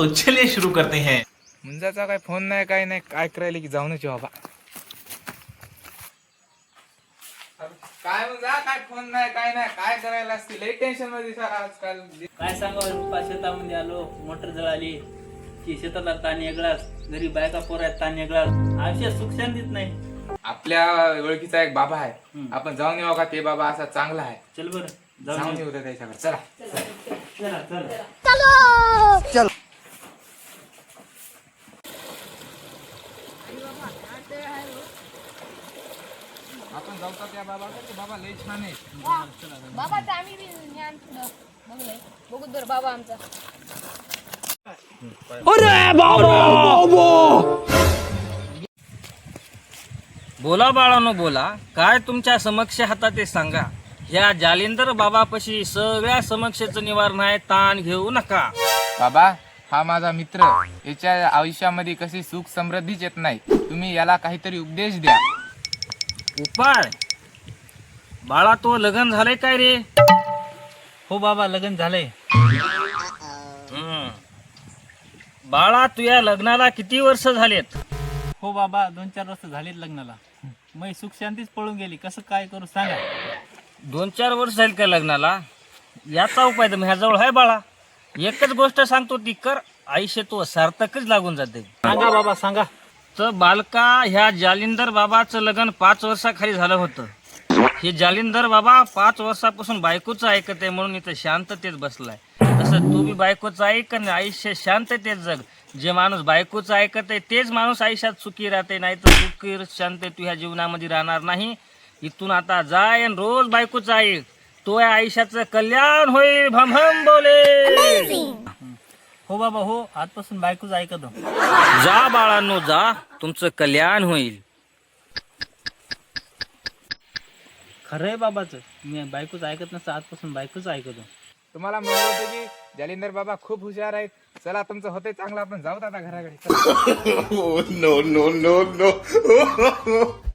तो चलिए शुरू करते हैं। मुंजाचा काय फोन नाही काय नाही काय करायला की जाऊनच येऊ बाबा. काय मुंजा काय फोन नाही काय नाही काय करायला असते लई टेन्शनमध्ये सर आजकाल. काय सांगावं? पप्पा शेतामध्ये आलो मोटर जळाली की शेताला ताण वेगळाच घरी बायका पोरात ताण वेगळाच आयुष्यात सुख शांतीच नाही. आपल्या ओळखीचा एक बाबा आहे. हम्म. आपण जाऊन येऊ का? ते बाबा असा चांगला आहे. चल बरं जाऊन जाऊन येऊ. त्या त्याच्याकडे. चला चला. चला! आपण जाऊ का त्या बाबा ते बाबा लई छान आहे बाबाचं आम्ही बी ज्ञान थोडं बघलंय बघू तर बाबा आमचा. बोला बाळानो बोला. काय तुमच्या समक्ष हातात ते सांगा. ह्या जालिंदर बाबापाशी सगळ्या समस्येचं निवारण आहे ताण घेऊ नका. बाबा हा माझा मित्र. याच्या आयुष्यामध्ये कशी सुख समृद्धीच येत नाही. तुम्ही याला काहीतरी उपदेश द्या. उपाय? बाळा तो लग्न झालंय काय रे? हो बाबा लग्न झालंय. बाळा तुझ्या लग्नाला किती वर्ष झालेत? हो बाबा दोन चार वर्ष झालीत लग्नाला. मग सुख शांतीच पळून गेली. कसं काय करू सांगा? दोन चार वर्ष झाली का लग्नाला? याचा उपाय तर माझ्याजवळ आहे बाळा. एकच गोष्ट सांगतो ती कर आयुष्य तो सार्थकच लागून जाते. सांगा बाबा सांगा. तर बालका ह्या जालिंदर बाबाचं लग्न पाच वर्षाखाली झालं होतं. हे जालिंदर बाबा पाच वर्षापासून बायकोचं ऐकत आहे म्हणून इथं शांततेत बसलाय. तसं तू बी बायकोचं ऐक आणि आयुष्य शांततेत जग. जे माणूस बायकोचं ऐकत आहे तेच माणूस आयुष्यात सुखी राहते नाही तर सुखी शांत तू ह्या जीवनामध्ये राहणार नाही. इथून आता जाय आणि रोज बायकोचं ऐक. तो या आयुष्याचं कल्याण होईल. भम भम बोले हो बाबा हो. आजपासून बायकोच ऐकतो जा बाळांनो जा. तुमचं कल्याण होईल. खरं आहे बाबाचं. मी बायकोच ऐकत नसतं आजपासून बायकोच ऐकतो तुम्हाला म्हणलं होतं की जालिंदर बाबा खूप हुशार आहेत. चला तुमचं होते चांगलं. आपण जाऊ आता घराकडे. चला. no no no no.